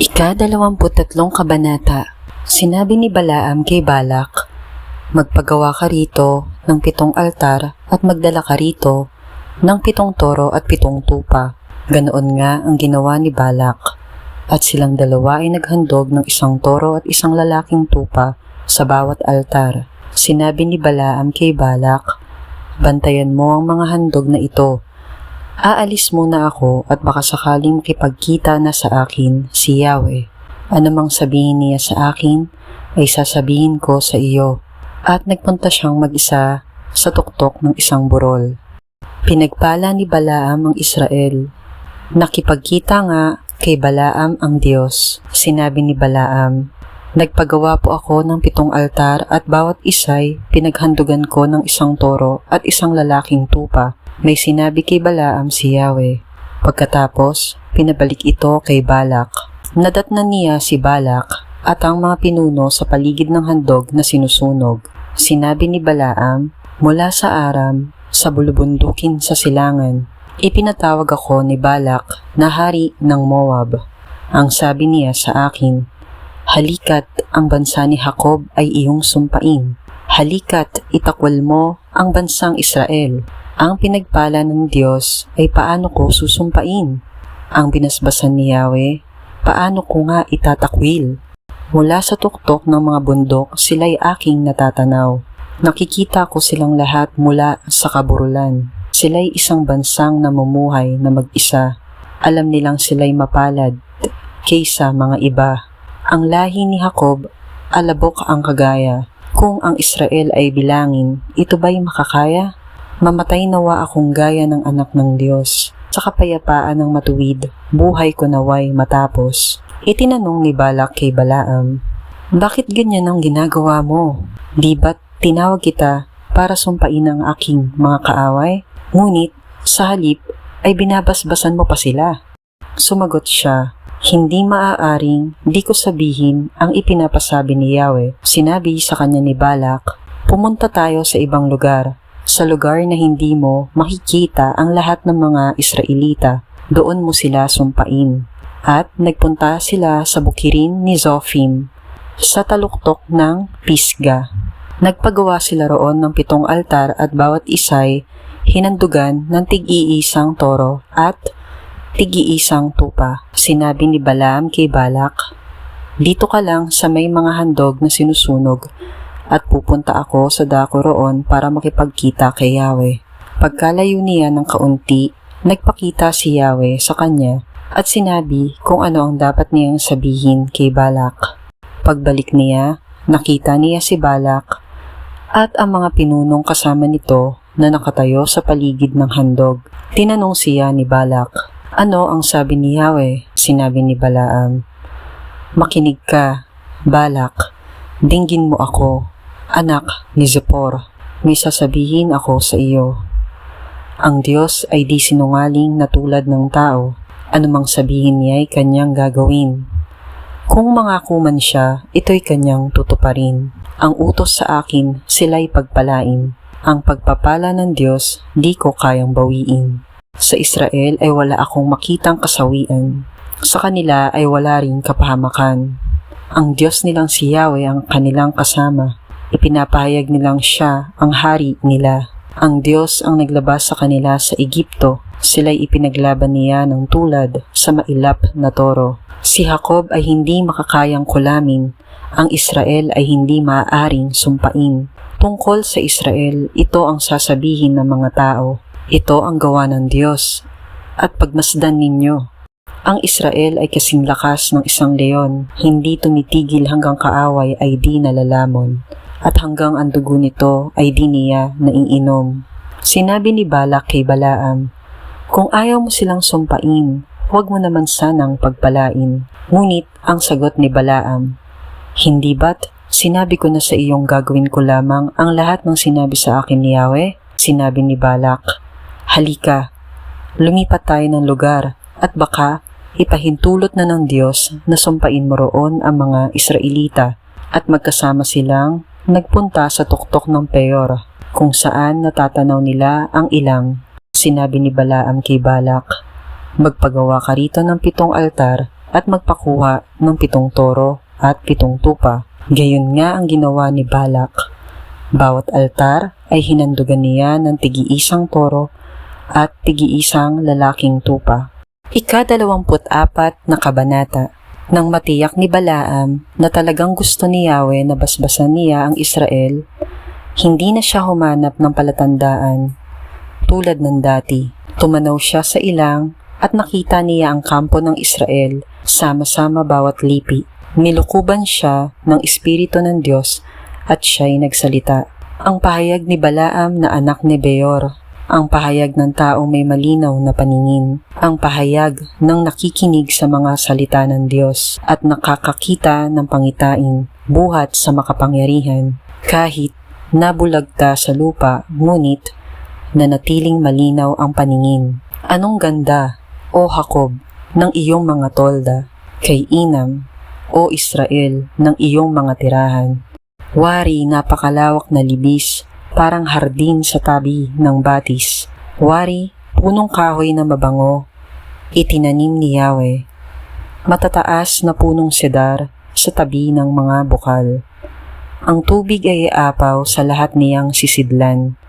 Ika-dalawamputatlong kabanata Sinabi ni Balaam kay Balak, Magpagawa ka rito ng pitong altar at magdala ka rito ng pitong toro at pitong tupa. Ganoon nga ang ginawa ni Balak. At silang dalawa ay naghandog ng isang toro at isang lalaking tupa sa bawat altar. Sinabi ni Balaam kay Balak, Bantayan mo ang mga handog na ito Aalis muna ako at baka sakaling makipagkita na sa akin si Yahweh. Anumang sabihin niya sa akin ay sasabihin ko sa iyo. At nagpunta siyang mag-isa sa tuktok ng isang burol. Pinagpala ni Balaam ang Israel. Nakipagkita nga kay Balaam ang Diyos. Sinabi ni Balaam, Nagpagawa po ako ng pitong altar at bawat isay pinaghandugan ko ng isang toro at isang lalaking tupa may sinabi kay Balaam si Yahweh. Pagkatapos, pinabalik ito kay Balak. Nadatnan niya si Balak at ang mga pinuno sa paligid ng handog na sinusunog. Sinabi ni Balaam, mula sa Aram, sa bulubundukin sa silangan, ipinatawag ako ni Balak na hari ng Moab. Ang sabi niya sa akin, Halikat, ang bansa ni Jacob ay iyong sumpain. Halikat, itakwal mo ang bansang Israel. Ang pinagpala ng Diyos ay paano ko susumpain? Ang binasbasan ni Yahweh, paano ko nga itatakwil? Mula sa tuktok ng mga bundok, sila'y aking natatanaw. Nakikita ko silang lahat mula sa kaburulan. Sila'y isang bansang namumuhay na mag-isa. Alam nilang sila'y mapalad kaysa mga iba. Ang lahi ni Jacob, alabok ang kagaya. Kung ang Israel ay bilangin, ito ba'y makakaya? Mamatay nawa akong gaya ng anak ng Diyos. Sa kapayapaan ng matuwid, buhay ko naway matapos. Itinanong ni Balak kay Balaam, Bakit ganyan ang ginagawa mo? Di ba't tinawag kita para sumpain ang aking mga kaaway? Ngunit, sa halip, ay binabasbasan mo pa sila. Sumagot siya, hindi maaaring di ko sabihin ang ipinapasabi ni Yahweh. Sinabi sa kanya ni Balak, pumunta tayo sa ibang lugar sa lugar na hindi mo makikita ang lahat ng mga Israelita. Doon mo sila sumpain. At nagpunta sila sa bukirin ni Zophim sa taluktok ng Pisga. Nagpagawa sila roon ng pitong altar at bawat isay hinandugan ng tig-iisang toro at tig-iisang tupa. Sinabi ni Balaam kay Balak, Dito ka lang sa may mga handog na sinusunog at pupunta ako sa dako roon para makipagkita kay Yahweh. Pagkalayo niya ng kaunti, nagpakita si Yahweh sa kanya at sinabi kung ano ang dapat niyang sabihin kay Balak. Pagbalik niya, nakita niya si Balak at ang mga pinunong kasama nito na nakatayo sa paligid ng handog. Tinanong siya ni Balak, ano ang sabi ni Yahweh? Sinabi ni Balaam, Makinig ka, Balak, dinggin mo ako Anak ni Zippor, may sasabihin ako sa iyo. Ang Diyos ay di sinungaling na tulad ng tao. Anumang sabihin niya ay kanyang gagawin. Kung mangako man siya, ito'y kanyang tutuparin. Ang utos sa akin, sila'y pagpalain. Ang pagpapala ng Diyos, di ko kayang bawiin. Sa Israel ay wala akong makitang kasawian. Sa kanila ay wala ring kapahamakan. Ang Diyos nilang si Yahweh ang kanilang kasama Ipinapahayag nilang siya ang hari nila. Ang Diyos ang naglabas sa kanila sa Egipto. Sila'y ipinaglaban niya ng tulad sa mailap na toro. Si Jacob ay hindi makakayang kulamin. Ang Israel ay hindi maaaring sumpain. Tungkol sa Israel, ito ang sasabihin ng mga tao. Ito ang gawa ng Diyos. At pagmasdan ninyo, ang Israel ay kasing lakas ng isang leon, hindi tumitigil hanggang kaaway ay di nalalamon at hanggang ang dugo nito ay di niya naiinom. Sinabi ni Balak kay Balaam, Kung ayaw mo silang sumpain, huwag mo naman sanang pagpalain. Ngunit ang sagot ni Balaam, Hindi ba't sinabi ko na sa iyong gagawin ko lamang ang lahat ng sinabi sa akin ni Yahweh? Sinabi ni Balak, Halika, lumipat tayo ng lugar at baka ipahintulot na ng Diyos na sumpain mo roon ang mga Israelita at magkasama silang Nagpunta sa tuktok ng Peor, kung saan natatanaw nila ang ilang. Sinabi ni Balaam kay Balak, Magpagawa ka rito ng pitong altar at magpakuha ng pitong toro at pitong tupa. Gayon nga ang ginawa ni Balak. Bawat altar ay hinandugan niya ng tigi-isang toro at tigi-isang lalaking tupa. Ika-dalawamput-apat na kabanata nang matiyak ni Balaam na talagang gusto ni Yahweh na basbasan niya ang Israel, hindi na siya humanap ng palatandaan tulad ng dati. Tumanaw siya sa ilang at nakita niya ang kampo ng Israel, sama-sama bawat lipi. Nilukuban siya ng Espiritu ng Diyos at siya'y nagsalita. Ang pahayag ni Balaam na anak ni Beor, ang pahayag ng taong may malinaw na paningin, ang pahayag ng nakikinig sa mga salita ng Diyos at nakakakita ng pangitain, buhat sa makapangyarihan, kahit nabulagta sa lupa, ngunit nanatiling malinaw ang paningin. Anong ganda, o Jacob, ng iyong mga tolda, kay Inam, o Israel, ng iyong mga tirahan. Wari napakalawak na libis, parang hardin sa tabi ng batis. Wari, punong kahoy na mabango, itinanim ni Yahweh. Matataas na punong sedar sa tabi ng mga bukal. Ang tubig ay apaw sa lahat niyang sisidlan.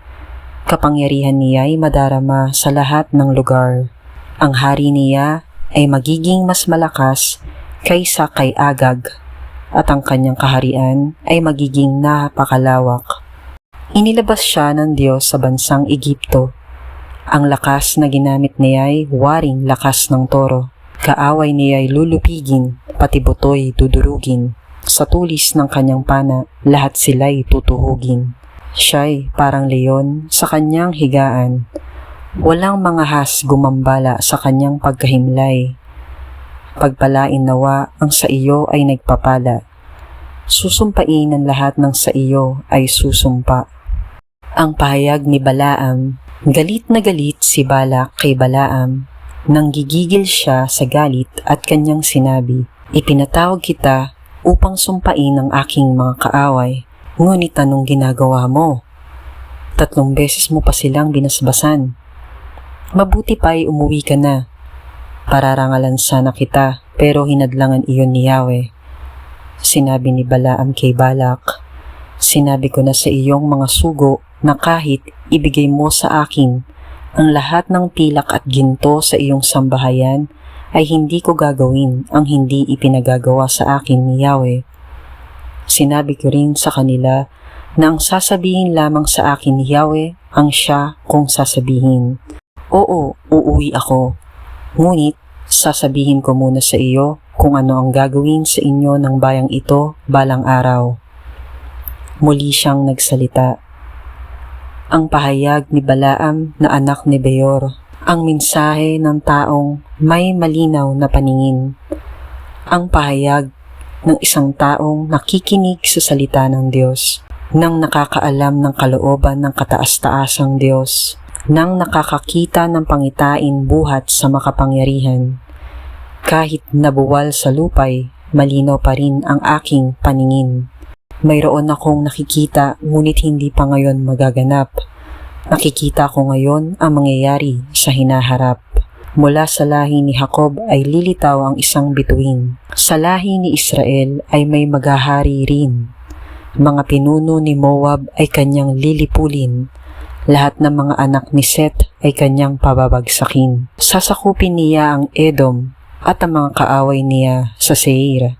Kapangyarihan niya ay madarama sa lahat ng lugar. Ang hari niya ay magiging mas malakas kaysa kay Agag at ang kanyang kaharian ay magiging napakalawak. Inilabas siya ng Diyos sa bansang Egipto. Ang lakas na ginamit niya ay waring lakas ng toro. Kaaway niya ay lulupigin, pati butoy dudurugin. Sa tulis ng kanyang pana, lahat sila'y tutuhugin. Siya'y parang leon sa kanyang higaan. Walang mga has gumambala sa kanyang pagkahimlay. Pagpalain nawa ang sa iyo ay nagpapala. Susumpain ang lahat ng sa iyo ay susumpa. Ang pahayag ni Balaam, galit na galit si Balak kay Balaam, nang gigigil siya sa galit at kanyang sinabi, Ipinatawag kita upang sumpain ang aking mga kaaway, ngunit anong ginagawa mo? Tatlong beses mo pa silang binasbasan. Mabuti pa'y umuwi ka na Pararangalan sana kita, pero hinadlangan iyon ni Yahweh. Sinabi ni Balaam kay Balak, Sinabi ko na sa iyong mga sugo na kahit ibigay mo sa akin ang lahat ng pilak at ginto sa iyong sambahayan, ay hindi ko gagawin ang hindi ipinagagawa sa akin ni Yahweh. Sinabi ko rin sa kanila na ang sasabihin lamang sa akin ni Yahweh ang siya kung sasabihin. Oo, uuwi ako Ngunit, sasabihin ko muna sa iyo kung ano ang gagawin sa inyo ng bayang ito balang araw. Muli siyang nagsalita. Ang pahayag ni Balaam na anak ni Beor, ang mensahe ng taong may malinaw na paningin. Ang pahayag ng isang taong nakikinig sa salita ng Diyos, nang nakakaalam ng kalooban ng kataas-taasang Diyos nang nakakakita ng pangitain buhat sa makapangyarihan. Kahit nabuwal sa lupay, malinaw pa rin ang aking paningin. Mayroon akong nakikita ngunit hindi pa ngayon magaganap. Nakikita ko ngayon ang mangyayari sa hinaharap. Mula sa lahi ni Jacob ay lilitaw ang isang bituin. Sa lahi ni Israel ay may magahari rin. Mga pinuno ni Moab ay kanyang lilipulin lahat ng mga anak ni Seth ay kanyang pababagsakin. Sasakupin niya ang Edom at ang mga kaaway niya sa Seir.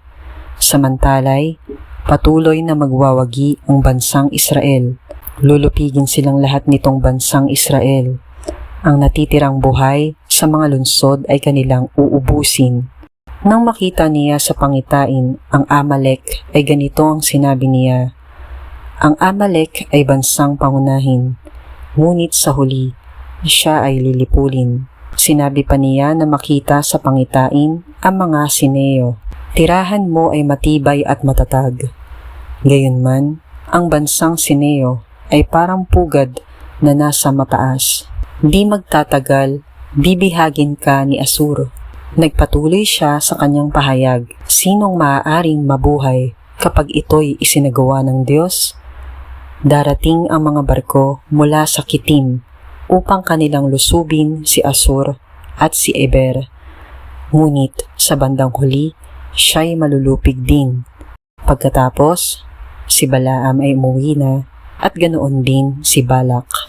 Samantalay, patuloy na magwawagi ang bansang Israel. Lulupigin silang lahat nitong bansang Israel. Ang natitirang buhay sa mga lunsod ay kanilang uubusin. Nang makita niya sa pangitain ang Amalek ay ganito ang sinabi niya. Ang Amalek ay bansang pangunahin ngunit sa huli, siya ay lilipulin. Sinabi pa niya na makita sa pangitain ang mga sineo. Tirahan mo ay matibay at matatag. Gayunman, ang bansang sineo ay parang pugad na nasa mataas. Di magtatagal, bibihagin ka ni Asur. Nagpatuloy siya sa kanyang pahayag, sinong maaaring mabuhay kapag ito'y isinagawa ng Diyos? Darating ang mga barko mula sa Kitim upang kanilang lusubin si Asur at si Eber. Ngunit sa bandang huli, siya'y malulupig din. Pagkatapos, si Balaam ay umuwi na at ganoon din si Balak.